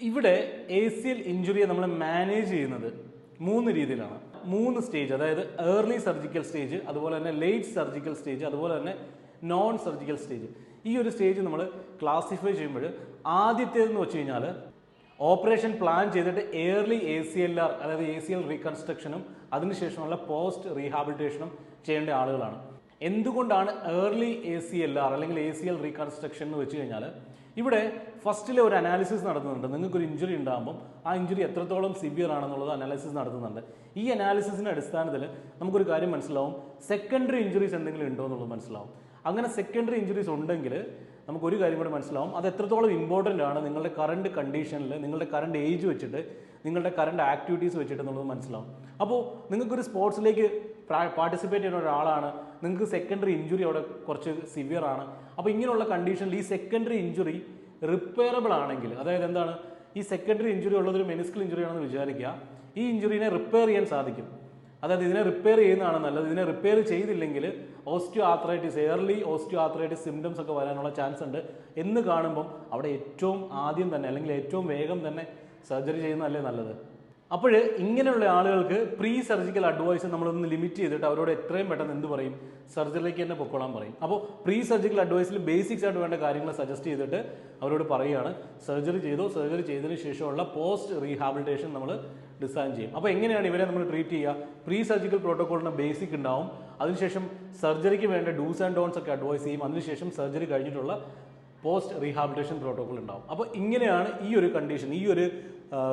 ഇവിടെ A C L ഇഞ്ചുറിയെ നമ്മൾ manage ചെയ്യുന്നത് മൂന്ന് രീതിയിലാണ്. മൂന്ന് സ്റ്റേജ് അതായത് ഏർലി സർജിക്കൽ സ്റ്റേജ് അതുപോലെ തന്നെ ലേറ്റ് സർജിക്കൽ സ്റ്റേജ് അതുപോലെ തന്നെ നോൺ സർജിക്കൽ സ്റ്റേജ് ഈ ഒരു സ്റ്റേജ് നമ്മൾ ക്ലാസിഫൈ ചെയ്യുമ്പോൾ ആദ്യത്തേതെന്ന് വെച്ച് കഴിഞ്ഞാൽ ഓപ്പറേഷൻ പ്ലാൻ ചെയ്തിട്ട് early A C L R അതായത് എ സി എൽ റീകൺസ്ട്രക്ഷനും അതിനുശേഷമുള്ള പോസ്റ്റ് റീഹാബിലിറ്റേഷനും ചെയ്യേണ്ട ആളുകളാണ്. എന്തുകൊണ്ടാണ് early A C L R അല്ലെങ്കിൽ എ സി എൽ റീകൺസ്ട്രക്ഷൻ എന്ന് വെച്ച് കഴിഞ്ഞാൽ ഇവിടെ ഫസ്റ്റിലെ ഒരു അനാലിസിസ് നടത്തുന്നുണ്ട്. നിങ്ങൾക്ക് ഒരു ഇഞ്ചുറി ഉണ്ടാകുമ്പോൾ ആ ഇഞ്ചുറി എത്രത്തോളം സിവിയർ ആണെന്നുള്ളത് അനാലിസിസ് നടത്തുന്നുണ്ട്. ഈ അനാലിസിസിന്റെ അടിസ്ഥാനത്തിൽ നമുക്കൊരു കാര്യം മനസ്സിലാവും. സെക്കൻഡറി ഇഞ്ചുറീസ് എന്തെങ്കിലും ഉണ്ടോ എന്നുള്ളത് മനസ്സിലാവും. അങ്ങനെ സെക്കൻഡറി ഇഞ്ചുറീസ് ഉണ്ടെങ്കിൽ നമുക്കൊരു കാര്യം കൂടെ മനസ്സിലാവും. അത് എത്രത്തോളം ഇമ്പോർട്ടന്റ് ആണ് നിങ്ങളുടെ കറണ്ട് കണ്ടീഷനിൽ നിങ്ങളുടെ കറണ്ട് ഏജ് വെച്ചിട്ട് നിങ്ങളുടെ കറണ്ട് ആക്ടിവിറ്റീസ് വെച്ചിട്ട് എന്നുള്ളത് മനസ്സിലാവും. അപ്പോൾ നിങ്ങൾക്കൊരു സ്പോർട്സിലേക്ക് പാർട്ടിസിപ്പേറ്റ് ചെയ്യുന്ന ഒരാളാണ്. നിങ്ങൾക്ക് സെക്കൻഡറി ഇഞ്ചുറി അവിടെ കുറച്ച് സിവിയർ ആണ്. അപ്പോൾ ഇങ്ങനെയുള്ള കണ്ടീഷനിൽ ഈ സെക്കൻഡറി ഇഞ്ചുറി റിപ്പയറബിൾ ആണെങ്കിൽ അതായത് എന്താണ്? ഈ സെക്കൻഡറി ഇഞ്ചുറി ഉള്ളതൊരു മെനിസ്കൽ ഇഞ്ചുറി ആണെന്ന് വിചാരിക്കുക. ഈ ഇഞ്ചുറിനെ റിപ്പയർ ചെയ്യാൻ സാധിക്കും. അതായത് ഇതിനെ റിപ്പയർ ചെയ്യുന്നതാണ് നല്ലത്. ഇതിനെ റിപ്പയർ ചെയ്തില്ലെങ്കിൽ osteoarthritis early osteoarthritis symptoms ഒക്കെ വരാനുള്ള ചാൻസ് ഉണ്ട് എന്ന് കാണുമ്പം അവിടെ ഏറ്റവും ആദ്യം തന്നെ അല്ലെങ്കിൽ ഏറ്റവും വേഗം തന്നെ സർജറി ചെയ്യുന്നതല്ലേ നല്ലത്? അപ്പോൾ ഇങ്ങനെയുള്ള ആളുകൾക്ക് പ്രീ സർജിക്കൽ അഡ്വൈസ് നമ്മളൊന്ന് ലിമിറ്റ് ചെയ്തിട്ട് അവരോട് എത്രയും പെട്ടെന്ന് എന്ത് പറയും? സർജറിയിലേക്ക് തന്നെ പൊക്കോളാൻ പറയും. അപ്പോൾ പ്രീ സർജിക്കൽ അഡ്വൈസിൽ ബേസിക്സ് ആയിട്ട് വേണ്ട കാര്യങ്ങൾ സജസ്റ്റ് ചെയ്തിട്ട് അവരോട് പറയുകയാണ്. സർജറി ചെയ്തോ. സർജറി ചെയ്തതിന് ശേഷമുള്ള പോസ്റ്റ് റീഹാബിലിറ്റേഷൻ നമ്മൾ ഡിസൈൻ ചെയ്യും. അപ്പോൾ എങ്ങനെയാണ് ഇവരെ നമ്മൾ ട്രീറ്റ് ചെയ്യുക? പ്രീ സർജിക്കൽ പ്രോട്ടോകോളിന് ബേസിക് ഉണ്ടാവും. അതിനുശേഷം സർജറിക്ക് വേണ്ട ഡൂസ് ആൻഡ് ഡോൺസ് ഒക്കെ അഡ്വൈസ് ചെയ്യും. അതിനുശേഷം സർജറി കഴിഞ്ഞിട്ടുള്ള പോസ്റ്റ് റീഹാബിലിറ്റേഷൻ പ്രോട്ടോകോൾ ഉണ്ടാവും. അപ്പോൾ ഇങ്ങനെയാണ് ഈ ഒരു കണ്ടീഷൻ ഈ ഒരു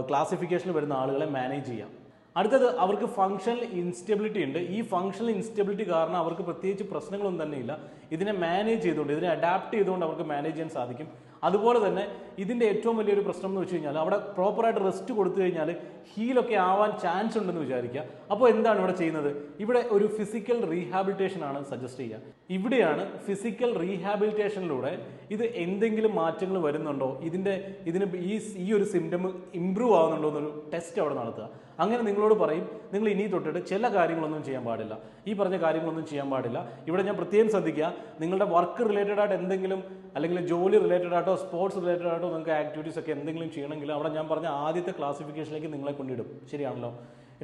ക്ലാസിഫിക്കേഷനിൽ വരുന്ന ആളുകളെ മാനേജ് ചെയ്യാം. അടുത്തത് അവർക്ക് ഫങ്ഷണൽ ഇൻസ്റ്റെബിലിറ്റി ഉണ്ട്. ഈ ഫങ്ഷണൽ ഇൻസ്റ്റെബിലിറ്റി കാരണം അവർക്ക് പ്രത്യേകിച്ച് പ്രശ്നങ്ങളൊന്നും തന്നെ ഇല്ല. ഇതിനെ മാനേജ് ചെയ്തുകൊണ്ട് ഇതിനെ അഡാപ്റ്റ് ചെയ്തുകൊണ്ട് അവർക്ക് മാനേജ് ചെയ്യാൻ സാധിക്കും. അതുപോലെ തന്നെ ഇതിന്റെ ഏറ്റവും വലിയൊരു പ്രശ്നം എന്ന് വെച്ച് കഴിഞ്ഞാൽ അവിടെ പ്രോപ്പറായിട്ട് റെസ്റ്റ് കൊടുത്തു കഴിഞ്ഞാൽ ഹീലൊക്കെ ആവാൻ ചാൻസ് ഉണ്ടെന്ന് വിചാരിക്കുക. അപ്പോൾ എന്താണ് ഇവിടെ ചെയ്യുന്നത്? ഇവിടെ ഒരു ഫിസിക്കൽ റീഹാബിലിറ്റേഷൻ ആണ് സജസ്റ്റ് ചെയ്യുക. ഇവിടെയാണ് ഫിസിക്കൽ റീഹാബിലിറ്റേഷനിലൂടെ ഇത് എന്തെങ്കിലും മാറ്റങ്ങൾ വരുന്നുണ്ടോ? ഇതിന്റെ ഇതിന് ഈ ഈ ഒരു സിംറ്റം ഇമ്പ്രൂവ് ആവുന്നുണ്ടോ എന്നൊരു ടെസ്റ്റ് അവിടെ നടത്തുക. അങ്ങനെ നിങ്ങളോട് പറയും നിങ്ങൾ ഇനി തൊട്ടിട്ട് ചില കാര്യങ്ങളൊന്നും ചെയ്യാൻ പാടില്ല. ഈ പറഞ്ഞ കാര്യങ്ങളൊന്നും ചെയ്യാൻ പാടില്ല. ഇവിടെ ഞാൻ പ്രത്യേകം ശ്രദ്ധിക്കുക നിങ്ങളുടെ വർക്ക് റിലേറ്റഡ് ആയിട്ട് എന്തെങ്കിലും അല്ലെങ്കിൽ ജോലി റിലേറ്റഡ് ആയിട്ടോ സ്പോർട്സ് റിലേറ്റഡ് ആയിട്ടോ നിങ്ങൾക്ക് ആക്ടിവിറ്റീസ് ഒക്കെ എന്തെങ്കിലും ചെയ്യണമെങ്കിൽ അവിടെ ഞാൻ പറഞ്ഞ ആദ്യത്തെ ക്ലാസിഫിക്കേഷനിലേക്ക് നിങ്ങളെ കൊണ്ടിടും ശരിയാണല്ലോ?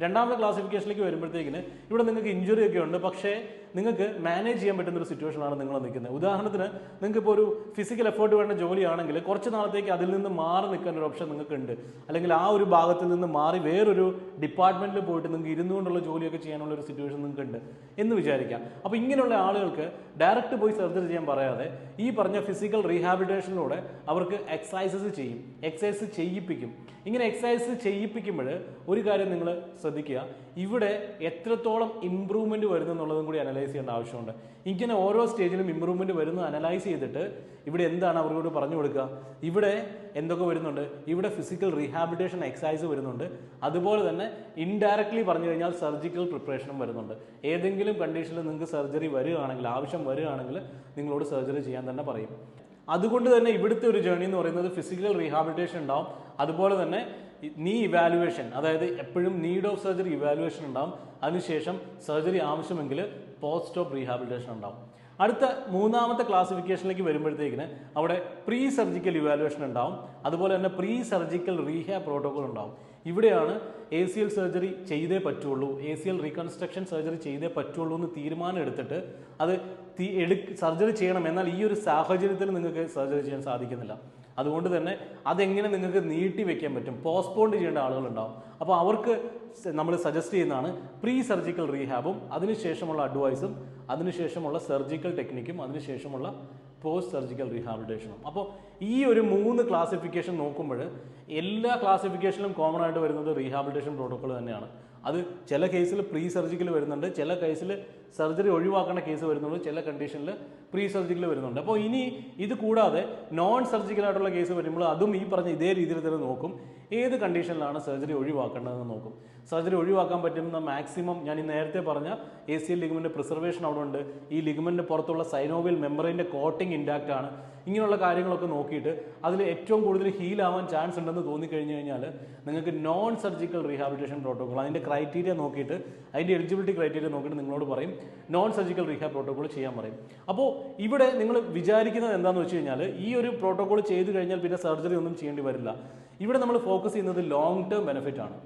രണ്ടാമത്തെ ക്ലാസിഫിക്കേഷനിലേക്ക് വരുമ്പോഴത്തേക്കിന് ഇവിടെ നിങ്ങൾക്ക് ഇഞ്ചുറി ഒക്കെ ഉണ്ട്. പക്ഷേ നിങ്ങൾക്ക് മാനേജ് ചെയ്യാൻ പറ്റുന്ന ഒരു സിറ്റുവേഷനാണ് നിങ്ങൾ നിൽക്കുന്നത്. ഉദാഹരണത്തിന് നിങ്ങൾക്ക് ഇപ്പോൾ ഒരു ഫിസിക്കൽ എഫേർട്ട് വേണ്ട ജോലിയാണെങ്കിൽ കുറച്ച് നാളത്തേക്ക് അതിൽ നിന്ന് മാറി നിൽക്കാൻ ഒരു ഓപ്ഷൻ നിങ്ങൾക്ക് ഉണ്ട് അല്ലെങ്കിൽ ആ ഒരു ഭാഗത്തിൽ നിന്ന് മാറി വേറൊരു ഡിപ്പാർട്ട്മെന്റിൽ പോയിട്ട് നിങ്ങൾക്ക് ഇരുന്നുകൊണ്ടുള്ള ജോലിയൊക്കെ ചെയ്യാനുള്ള ഒരു സിറ്റുവേഷൻ നിങ്ങൾക്ക് ഉണ്ട് എന്ന് വിചാരിക്കാം. അപ്പോൾ ഇങ്ങനെയുള്ള ആളുകൾക്ക് ഡയറക്റ്റ് പോയി സർജറി ചെയ്യാൻ പറയാതെ ഈ പറഞ്ഞ ഫിസിക്കൽ റീഹാബിലിറ്റേഷനിലൂടെ അവർക്ക് എക്സസൈസസ് ചെയ്യും എക്സസൈസ് ചെയ്യിപ്പിക്കും. ഇങ്ങനെ എക്സസൈസ് ചെയ്യിപ്പിക്കുമ്പോൾ ഒരു കാര്യം നിങ്ങൾ ശ്രദ്ധിക്കുക. ഇവിടെ എത്രത്തോളം ഇമ്പ്രൂവ്മെന്റ് വരുന്നു എന്നുള്ളതും കൂടി അനലൈസ് ചെയ്യേണ്ട ആവശ്യമുണ്ട്. ഇങ്ങനെ ഓരോ സ്റ്റേജിലും ഇമ്പ്രൂവ്മെന്റ് വരുന്ന അനലൈസ് ചെയ്തിട്ട് ഇവിടെ എന്താണ് അവരോട് പറഞ്ഞു കൊടുക്കുക? ഇവിടെ എന്തൊക്കെ വരുന്നുണ്ട്? ഇവിടെ ഫിസിക്കൽ റീഹാബിലിറ്റേഷൻ എക്സസൈസ് വരുന്നുണ്ട്. അതുപോലെ തന്നെ ഇൻഡയറക്ട്ലി പറഞ്ഞു കഴിഞ്ഞാൽ സർജിക്കൽ പ്രിപ്പറേഷനും വരുന്നുണ്ട്. ഏതെങ്കിലും കണ്ടീഷനിൽ നിങ്ങൾക്ക് സർജറി വരികയാണെങ്കിൽ ആവശ്യം വരികയാണെങ്കിൽ നിങ്ങളോട് സർജറി ചെയ്യാൻ തന്നെ പറയും. അതുകൊണ്ട് തന്നെ ഇവിടുത്തെ ഒരു ജേണി എന്ന് പറയുന്നത് ഫിസിക്കൽ റീഹാബിലിറ്റേഷൻ ഉണ്ടാവും. അതുപോലെ തന്നെ നീ ഇവാലുവേഷൻ അതായത് എപ്പോഴും നീഡ് ഓഫ് സർജറി ഇവാലുവേഷൻ ഉണ്ടാവും. അതിനുശേഷം സർജറി ആവശ്യമെങ്കിൽ പോസ്റ്റ് ഓഫ് റീഹാബിലിറ്റേഷൻ ഉണ്ടാവും. അടുത്ത മൂന്നാമത്തെ ക്ലാസിഫിക്കേഷനിലേക്ക് വരുമ്പോഴത്തേക്കിന് അവിടെ പ്രീ സർജിക്കൽ ഇവാലുവേഷൻ ഉണ്ടാവും. അതുപോലെ തന്നെ പ്രീ സർജിക്കൽ റീഹാ പ്രോട്ടോകോൾ ഉണ്ടാവും. ഇവിടെയാണ് എ സി എൽ സർജറി ചെയ്തേ പറ്റുള്ളൂ. A C L reconstruction surgery ചെയ്തേ പറ്റുള്ളൂ എന്ന് തീരുമാനം എടുത്തിട്ട് അത് എടു സർജറി ചെയ്യണം. എന്നാൽ ഈ ഒരു സാഹചര്യത്തിൽ നിങ്ങൾക്ക് സർജറി ചെയ്യാൻ സാധിക്കുന്നില്ല. അതുകൊണ്ട് തന്നെ അതെങ്ങനെ നിങ്ങൾക്ക് നീട്ടി വെക്കാൻ പറ്റും? പോസ്റ്റ്പോണ്ട് ചെയ്യേണ്ട ആളുകളുണ്ടാവും. അപ്പോൾ അവർക്ക് നമ്മൾ സജസ്റ്റ് ചെയ്യുന്നതാണ് പ്രീ സർജിക്കൽ റീഹാബും അതിനുശേഷമുള്ള അഡ്വൈസും അതിനുശേഷമുള്ള സർജിക്കൽ ടെക്നിക്കും അതിനുശേഷമുള്ള പോസ്റ്റ് സർജിക്കൽ റീഹാബിലിറ്റേഷനും അപ്പോൾ ഈ ഒരു മൂന്ന് ക്ലാസിഫിക്കേഷൻ നോക്കുമ്പോൾ എല്ലാ ക്ലാസിഫിക്കേഷനിലും കോമൺ ആയിട്ട് വരുന്നത് റീഹാബിലിറ്റേഷൻ പ്രോട്ടോകോൾ തന്നെയാണ്. അത് ചില കേസിൽ പ്രീ സർജിക്കൽ വരുന്നുണ്ട് ചില കേസിൽ സർജറി ഒഴിവാക്കേണ്ട കേസ് വരുന്നുണ്ട് ചില കണ്ടീഷനിൽ പ്രീ സർജിക്കൽ വരുന്നുണ്ട്. അപ്പോൾ ഇനി ഇത് കൂടാതെ നോൺ സർജിക്കൽ ആയിട്ടുള്ള കേസ് വരുമ്പോൾ അതും ഈ പറഞ്ഞ ഇതേ രീതിയിൽ തന്നെ നോക്കും. ഏത് കണ്ടീഷനിലാണ് സർജറി ഒഴിവാക്കേണ്ടതെന്ന് നോക്കും. സർജറി ഒഴിവാക്കാൻ പറ്റുന്ന മാക്സിമം ഞാൻ ഈ നേരത്തെ പറഞ്ഞ A C L ligament preservation അവിടെ ഉണ്ട്. ഈ ലിഗമെന്റ് പുറത്തുള്ള സൈനോവിയൽ മെമ്പറിന്റെ കോട്ടിംഗ് ഇൻടാക്റ്റ് ആണ്. ഇങ്ങനെയുള്ള കാര്യങ്ങളൊക്കെ നോക്കിയിട്ട് അതിൽ ഏറ്റവും കൂടുതൽ ഹീൽ ആവാൻ ചാൻസ് ഉണ്ടെന്ന് തോന്നി കഴിഞ്ഞു കഴിഞ്ഞാൽ നിങ്ങൾക്ക് നോൺ സർജിക്കൽ റീഹാബിലിറ്റേഷൻ പ്രോട്ടോകോൾ അതിന്റെ ക്രൈറ്റീരിയ നോക്കിയിട്ട് അതിന്റെ എലിജിബിലിറ്റി ക്രൈറ്റീരിയ നോക്കിയിട്ട് നിങ്ങളോട് പറയും. നോൺ സർജിക്കൽ റീഹാബ് പ്രോട്ടോകോൾ ചെയ്യാൻ പറയും. അപ്പോൾ ഇവിടെ നിങ്ങൾ വിചാരിക്കുന്നത് എന്താണെന്ന് വെച്ച് കഴിഞ്ഞാൽ ഈ ഒരു പ്രോട്ടോകോൾ ചെയ്തു കഴിഞ്ഞാൽ പിന്നെ സർജറി ഒന്നും ചെയ്യേണ്ടി വരില്ല. ഇവിടെ നമ്മൾ ഫോക്കസ് ചെയ്യുന്നത് ലോങ് ടേം ബെനിഫിറ്റ് ആണ്.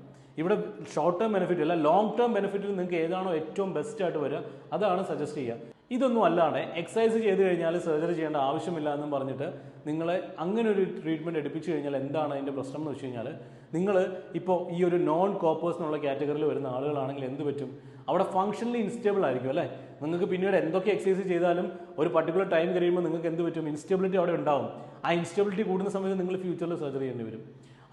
ഇവിടെ ഷോർട്ട് ടേം ബെനിഫിറ്റ് അല്ല ലോങ് ടേം ബെനിഫിറ്റിൽ നിങ്ങൾക്ക് ഏതാണോ ഏറ്റവും ബെസ്റ്റ് ആയിട്ട് വരിക അതാണ് സജസ്റ്റ് ചെയ്യുക. ഇതൊന്നും അല്ലാതെ എക്സസൈസ് ചെയ്ത് കഴിഞ്ഞാൽ സർജറി ചെയ്യേണ്ട ആവശ്യമില്ല എന്നും പറഞ്ഞിട്ട് നിങ്ങളെ അങ്ങനെ ഒരു ട്രീറ്റ്മെന്റ് എടുപ്പിച്ചു കഴിഞ്ഞാൽ എന്താണ് അതിന്റെ പ്രശ്നം എന്ന് വെച്ച് കഴിഞ്ഞാൽ നിങ്ങൾ ഇപ്പോൾ ഈ ഒരു നോൺ കോപ്പേഴ്സ് എന്നുള്ള കാറ്റഗറിയിൽ വരുന്ന ആളുകളാണെങ്കിൽ എന്ത് പറ്റും? അവിടെ ഫങ്ഷണലി ഇൻസ്റ്റേബിൾ ആയിരിക്കും അല്ലേ? നിങ്ങൾക്ക് പിന്നീട് എന്തൊക്കെ എക്സസൈസ് ചെയ്താലും ഒരു പർട്ടിക്കുലർ ടൈം കഴിയുമ്പോൾ നിങ്ങൾക്ക് എന്ത് പറ്റും? ഇൻസ്റ്റെബിലിറ്റി അവിടെ ഉണ്ടാവും. ആ ഇൻസ്റ്റെബിലിറ്റി കൂടുന്ന സമയത്ത് നിങ്ങൾ ഫ്യൂച്ചറിൽ സർജറി ചെയ്യേണ്ടി വരും.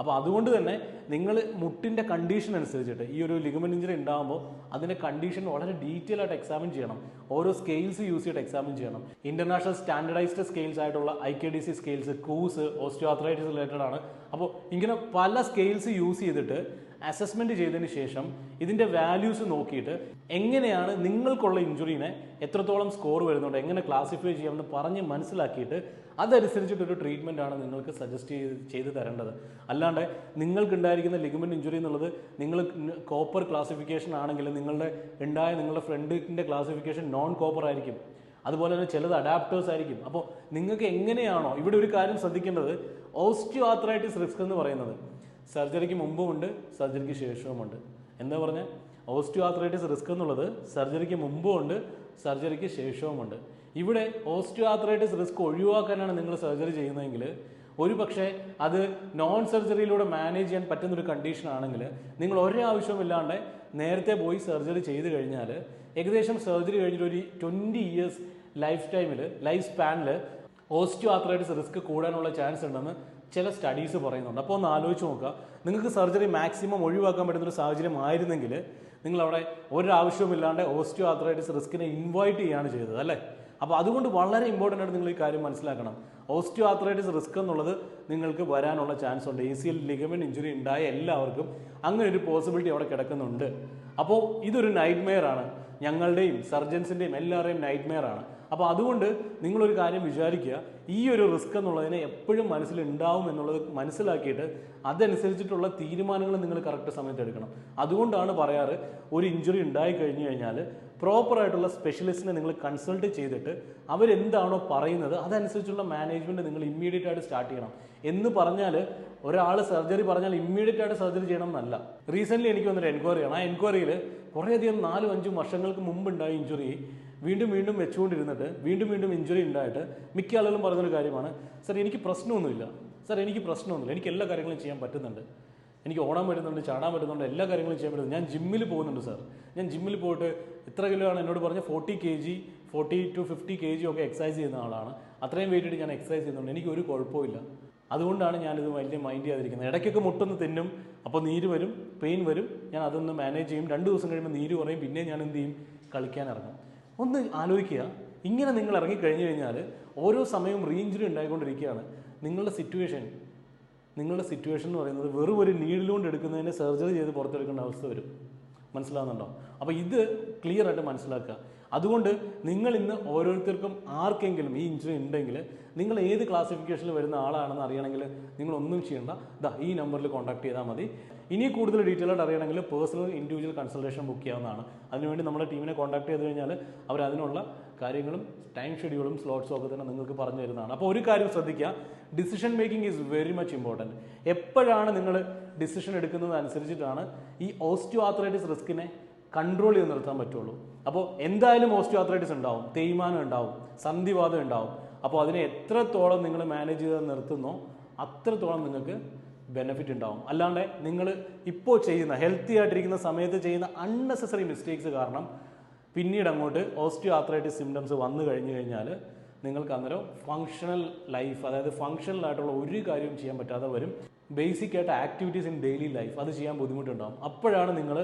അപ്പോൾ അതുകൊണ്ട് തന്നെ നിങ്ങൾ മുട്ടിന്റെ കണ്ടീഷൻ അനുസരിച്ചിട്ട് ഈ ഒരു ലിഗമെന്റ് ഇഞ്ചറി ഉണ്ടാകുമ്പോൾ അതിന്റെ കണ്ടീഷൻ വളരെ ഡീറ്റെയിൽ ആയിട്ട് എക്സാമിൻ ചെയ്യണം. ഓരോ സ്കെയിൽസ് യൂസ് ചെയ്തിട്ട് എക്സാമിൻ ചെയ്യണം. ഇന്റർനാഷണൽ സ്റ്റാൻഡർഡൈസ്ഡ് സ്കെയിൽസ് ആയിട്ടുള്ള I K D C scales KOOS osteoarthritis related ആണ്. അപ്പോൾ ഇങ്ങനെ പല സ്കെയിൽസ് യൂസ് ചെയ്തിട്ട് അസസ്മെന്റ് ചെയ്തതിന് ശേഷം ഇതിന്റെ വാല്യൂസ് നോക്കിയിട്ട് എങ്ങനെയാണ് നിങ്ങൾക്കുള്ള ഇഞ്ചുറീനെ എത്രത്തോളം സ്കോർ വരുന്നുണ്ട് എങ്ങനെ ക്ലാസിഫൈ ചെയ്യാമെന്ന് പറഞ്ഞ് മനസ്സിലാക്കിയിട്ട് അതനുസരിച്ചിട്ടൊരു ട്രീറ്റ്മെന്റ് ആണ് നിങ്ങൾക്ക് സജസ്റ്റ് ചെയ്ത് ചെയ്ത് തരേണ്ടത്. അല്ലാണ്ട് നിങ്ങൾക്കുണ്ടായിരിക്കുന്ന ലിഗമെന്റ് ഇഞ്ചുറി എന്നുള്ളത് നിങ്ങൾ കോപ്പർ ക്ലാസിഫിക്കേഷൻ ആണെങ്കിൽ നിങ്ങളുടെ ഉണ്ടായ നിങ്ങളുടെ ഫ്രണ്ടിന്റെ ക്ലാസിഫിക്കേഷൻ നോൺ കോപ്പർ ആയിരിക്കും. അതുപോലെ തന്നെ ചിലത് അഡാപ്റ്റേഴ്സ് ആയിരിക്കും. അപ്പോൾ നിങ്ങൾക്ക് എങ്ങനെയാണോ ഇവിടെ ഒരു കാര്യം ശ്രദ്ധിക്കേണ്ടത് ഓസ്റ്റിയോ ആത്രൈറ്റിസ് റിസ്ക് എന്ന് പറയുന്നത്. സർജറിക്ക് മുമ്പുമുണ്ട് സർജറിക്ക് ശേഷവുമുണ്ട്. എന്താ പറഞ്ഞാൽ ഓസ്റ്റിയോ ആത്രൈറ്റിസ് റിസ്ക് എന്നുള്ളത് സർജറിക്ക് മുമ്പുമുണ്ട് സർജറിക്ക് ശേഷവുമുണ്ട്. ഇവിടെ ഓസ്റ്റിയോ ആത്രൈറ്റിസ് റിസ്ക് ഒഴിവാക്കാനാണ് നിങ്ങൾ സർജറി ചെയ്യുന്നതെങ്കിൽ ഒരു പക്ഷേ അത് നോൺ സർജറിയിലൂടെ മാനേജ് ചെയ്യാൻ പറ്റുന്നൊരു കണ്ടീഷൻ ആണെങ്കിൽ നിങ്ങൾ ഒരാവശ്യമില്ലാണ്ട് നേരത്തെ പോയി സർജറി ചെയ്ത് കഴിഞ്ഞാൽ ഏകദേശം സർജറി കഴിഞ്ഞിട്ട് ഒരു ട്വന്റി ഇയേഴ്സ് ലൈഫ് ടൈമിൽ ലൈഫ് സ്പാനിൽ ഓസ്റ്റിയോ ആത്രൈറ്റിസ് റിസ്ക് കൂടാനുള്ള ചാൻസ് ഉണ്ടെന്ന് ചില സ്റ്റഡീസ് പറയുന്നുണ്ട്. അപ്പോൾ ഒന്ന് ആലോചിച്ച് നോക്കുക. നിങ്ങൾക്ക് സർജറി മാക്സിമം ഒഴിവാക്കാൻ പറ്റുന്ന ഒരു സാഹചര്യം ആയിരുന്നെങ്കിൽ നിങ്ങളവിടെ ഒരാവശ്യവുമില്ലാണ്ട് ഓസ്റ്റിയോ ആത്രൈറ്റിസ് റിസ്കിനെ ഇൻവൈറ്റ് ചെയ്യാണ് ചെയ്തത് അല്ലേ? അപ്പോൾ അതുകൊണ്ട് വളരെ ഇമ്പോർട്ടന്റ് ആയിട്ട് നിങ്ങൾ ഈ കാര്യം മനസ്സിലാക്കണം. ഓസ്റ്റിയോ ആത്രൈറ്റിസ് റിസ്ക് എന്നുള്ളത് നിങ്ങൾക്ക് വരാനുള്ള ചാൻസ് ഉണ്ട്. A C L ligament injury ഉണ്ടായ എല്ലാവർക്കും അങ്ങനെ ഒരു പോസിബിലിറ്റി അവിടെ കിടക്കുന്നുണ്ട്. അപ്പോൾ ഇതൊരു നൈറ്റ് മെയർ ആണ്. ഞങ്ങളുടെയും സർജൻസിന്റെയും എല്ലാവരുടെയും നൈറ്റ് മെയർ ആണ്. അപ്പോൾ അതുകൊണ്ട് നിങ്ങളൊരു കാര്യം വിചാരിക്കുക. ഈ ഒരു റിസ്ക് എന്നുള്ളതിനെ എപ്പോഴും മനസ്സിലുണ്ടാവും എന്നുള്ളത് മനസ്സിലാക്കിയിട്ട് അതനുസരിച്ചിട്ടുള്ള തീരുമാനങ്ങൾ നിങ്ങൾ കറക്റ്റ് സമയത്ത് എടുക്കണം. അതുകൊണ്ടാണ് പറയാറ് ഒരു ഇഞ്ചുറി ഉണ്ടായി കഴിഞ്ഞു കഴിഞ്ഞാൽ പ്രോപ്പറായിട്ടുള്ള സ്പെഷ്യലിസ്റ്റിനെ നിങ്ങൾ കൺസൾട്ട് ചെയ്തിട്ട് അവരെന്താണോ പറയുന്നത് അതനുസരിച്ചുള്ള മാനേജ്മെന്റ് നിങ്ങൾ ഇമ്മീഡിയറ്റ് ആയിട്ട് സ്റ്റാർട്ട് ചെയ്യണം. എന്ന് പറഞ്ഞാൽ ഒരാൾ സർജറി പറഞ്ഞാൽ ഇമ്മീഡിയറ്റ് ആയിട്ട് സർജറി ചെയ്യണം എന്നല്ല. റീസെന്റ്ലി എനിക്ക് വന്നൊരു എൻക്വയറിയാണ് ആ എൻക്വയറിയിൽ കുറേയധികം നാലും അഞ്ചും വർഷങ്ങൾക്ക് മുമ്പ് ഉണ്ടായ ഇഞ്ചുറി വീണ്ടും വീണ്ടും വെച്ചുകൊണ്ടിരുന്നിട്ട് വീണ്ടും വീണ്ടും ഇഞ്ചുറി ഉണ്ടായിട്ട് മിക്ക ആളുകളും പറയുന്നൊരു കാര്യമാണ് സർ എനിക്ക് പ്രശ്നമൊന്നുമില്ല. സർ എനിക്ക് പ്രശ്നമൊന്നുമില്ല. എനിക്ക് എല്ലാ കാര്യങ്ങളും ചെയ്യാൻ പറ്റുന്നുണ്ട്. എനിക്ക് ഓടാൻ പറ്റുന്നുണ്ട് ചാടാൻ പറ്റുന്നുണ്ട് എല്ലാ കാര്യങ്ങളും ചെയ്യാൻ പറ്റുന്നു ഞാൻ ജിമ്മിൽ പോകുന്നുണ്ട് സാർ. ഞാൻ ജിമ്മിൽ പോയിട്ട് ഇത്ര കിലോ ആണ് എന്നോട് പറഞ്ഞ forty K G forty to fifty K G ഒക്കെ എക്സസൈസ് ചെയ്യുന്ന ആളാണ്. അത്രയും വെയിറ്റ് ഞാൻ എക്സസൈസ് ചെയ്യുന്നുണ്ട്. എനിക്ക് ഒരു കുഴപ്പമില്ല അതുകൊണ്ടാണ് ഞാനിത് വലിയ മൈൻഡ് ചെയ്യാതിരിക്കുന്നത്. ഇടയ്ക്കൊക്കെ മുട്ടൊന്ന് തിന്നും അപ്പോൾ നീര് വരും പെയിൻ വരും. ഞാൻ അതൊന്ന് മാനേജ് ചെയ്യും. രണ്ട് ദിവസം കഴിയുമ്പോൾ നീര് കുറയും. പിന്നെ ഞാൻ എന്ത് ചെയ്യും? കളിക്കാൻ ഇറങ്ങും. ഒന്ന് ആലോചിക്കുക. ഇങ്ങനെ നിങ്ങൾ ഇറങ്ങി കഴിഞ്ഞു കഴിഞ്ഞാൽ ഓരോ സമയവും റീഇഞ്ചുറി ഉണ്ടായിക്കൊണ്ടിരിക്കുകയാണ്. നിങ്ങളുടെ സിറ്റുവേഷൻ നിങ്ങളുടെ സിറ്റുവേഷൻ എന്ന് പറയുന്നത് വെറും ഒരു നീഡിലുകൊണ്ട് എടുക്കുന്നതിന് സർജറി ചെയ്ത് പുറത്തെടുക്കേണ്ട അവസ്ഥ വരും. മനസ്സിലാകുന്നുണ്ടോ അപ്പോൾ ഇത് ക്ലിയർ ആയിട്ട് മനസ്സിലാക്കുക. അതുകൊണ്ട് നിങ്ങൾ ഇന്ന് ഓരോരുത്തർക്കും ആർക്കെങ്കിലും ഈ ഇഞ്ചുറി ഉണ്ടെങ്കിൽ നിങ്ങൾ ഏത് ക്ലാസിഫിക്കേഷനിൽ വരുന്ന ആളാണെന്ന് അറിയണമെങ്കിൽ നിങ്ങൾ ഒന്നും ചെയ്യേണ്ട. ദാ ഈ നമ്പറിൽ കോൺടാക്ട് ചെയ്താൽ മതി. ഇനി കൂടുതൽ ഡീറ്റെയിൽ ആയിട്ട് അറിയണമെങ്കിൽ പേഴ്സണൽ ഇൻഡിവിജ്വൽ കൺസൾട്ടേഷൻ ബുക്ക് ചെയ്യാവുന്നതാണ്. അതിനുവേണ്ടി നമ്മുടെ ടീമിനെ കോൺടാക്ട് ചെയ്ത് കഴിഞ്ഞാൽ അവർ അതിനുള്ള കാര്യങ്ങളും ടൈം ഷെഡ്യൂളും സ്ലോട്ട്സും ഒക്കെ തന്നെ നിങ്ങൾക്ക് പറഞ്ഞു തരുന്നതാണ്. അപ്പോൾ ഒരു കാര്യം ശ്രദ്ധിക്കുക. Decision making is very much important എപ്പോഴാണ് നിങ്ങൾ ഡിസിഷൻ എടുക്കുന്നത് അനുസരിച്ചിട്ടാണ് ഈ ഓസ്റ്റിയോ ആത്രൈറ്റിസ് റിസ്കിനെ കൺട്രോൾ ചെയ്ത് നിർത്താൻ പറ്റുള്ളൂ. അപ്പോൾ എന്തായാലും ഓസ്റ്റിയോ ആത്രൈറ്റിസ് ഉണ്ടാവും തേയ്മാനം ഉണ്ടാവും സന്ധിവാദം ഉണ്ടാവും. അപ്പോൾ അതിനെ എത്രത്തോളം നിങ്ങൾ മാനേജ് ചെയ്ത് നിർത്തുന്നോ അത്രത്തോളം നിങ്ങൾക്ക് ബെനിഫിറ്റ് ഉണ്ടാവും. അല്ലാണ്ട് നിങ്ങൾ ഇപ്പോൾ ചെയ്യുന്ന ഹെൽത്തി ആയിട്ടിരിക്കുന്ന സമയത്ത് ചെയ്യുന്ന അൺനെസസറി മിസ്റ്റേക്സ് കാരണം പിന്നീട് അങ്ങോട്ട് ഓസ്റ്റിയോ ആത്രൈറ്റിസ് സിംറ്റംസ് വന്നു കഴിഞ്ഞു കഴിഞ്ഞാൽ നിങ്ങൾക്ക് അന്നേരം ഫങ്ഷണൽ ലൈഫ് അതായത് ഫങ്ഷണൽ ആയിട്ടുള്ള ഒരു കാര്യവും ചെയ്യാൻ പറ്റാതെ വരും. ബേസിക് ആയിട്ട് ആക്ടിവിറ്റീസ് ഇൻ ഡെയിലി ലൈഫ് അത് ചെയ്യാൻ ബുദ്ധിമുട്ടുണ്ടാകും അപ്പോഴാണ് നിങ്ങൾ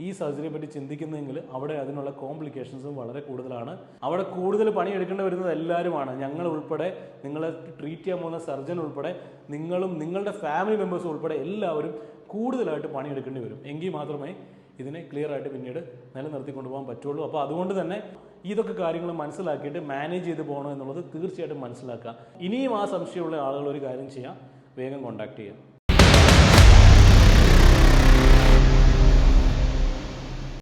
ഈ സർജറിയെ പറ്റി ചിന്തിക്കുന്നതെങ്കിൽ അവിടെ അതിനുള്ള കോംപ്ലിക്കേഷൻസും വളരെ കൂടുതലാണ്. അവിടെ കൂടുതൽ പണിയെടുക്കേണ്ടി വരുന്നത് എല്ലാവരുമാണ്. ഞങ്ങൾ ഉൾപ്പെടെ നിങ്ങളെ ട്രീറ്റ് ചെയ്യാൻ പോകുന്ന സർജൻ ഉൾപ്പെടെ നിങ്ങളും നിങ്ങളുടെ ഫാമിലി മെമ്പേഴ്സും ഉൾപ്പെടെ എല്ലാവരും കൂടുതലായിട്ട് പണിയെടുക്കേണ്ടി വരും. എങ്കിൽ മാത്രമേ ഇതിനെ ക്ലിയർ ആയിട്ട് പിന്നീട് നിലനിർത്തി കൊണ്ടുപോകാൻ പറ്റുള്ളൂ. അപ്പോൾ അതുകൊണ്ട് തന്നെ ഇതൊക്കെ കാര്യങ്ങൾ മനസ്സിലാക്കിയിട്ട് മാനേജ് ചെയ്ത് പോകണം എന്നുള്ളത് തീർച്ചയായിട്ടും മനസ്സിലാക്കുക. ഇനിയും ആ സംശയമുള്ള ആളുകൾ ഒരു കാര്യം ചെയ്യാം. വേഗം കോൺടാക്ട് ചെയ്യാം.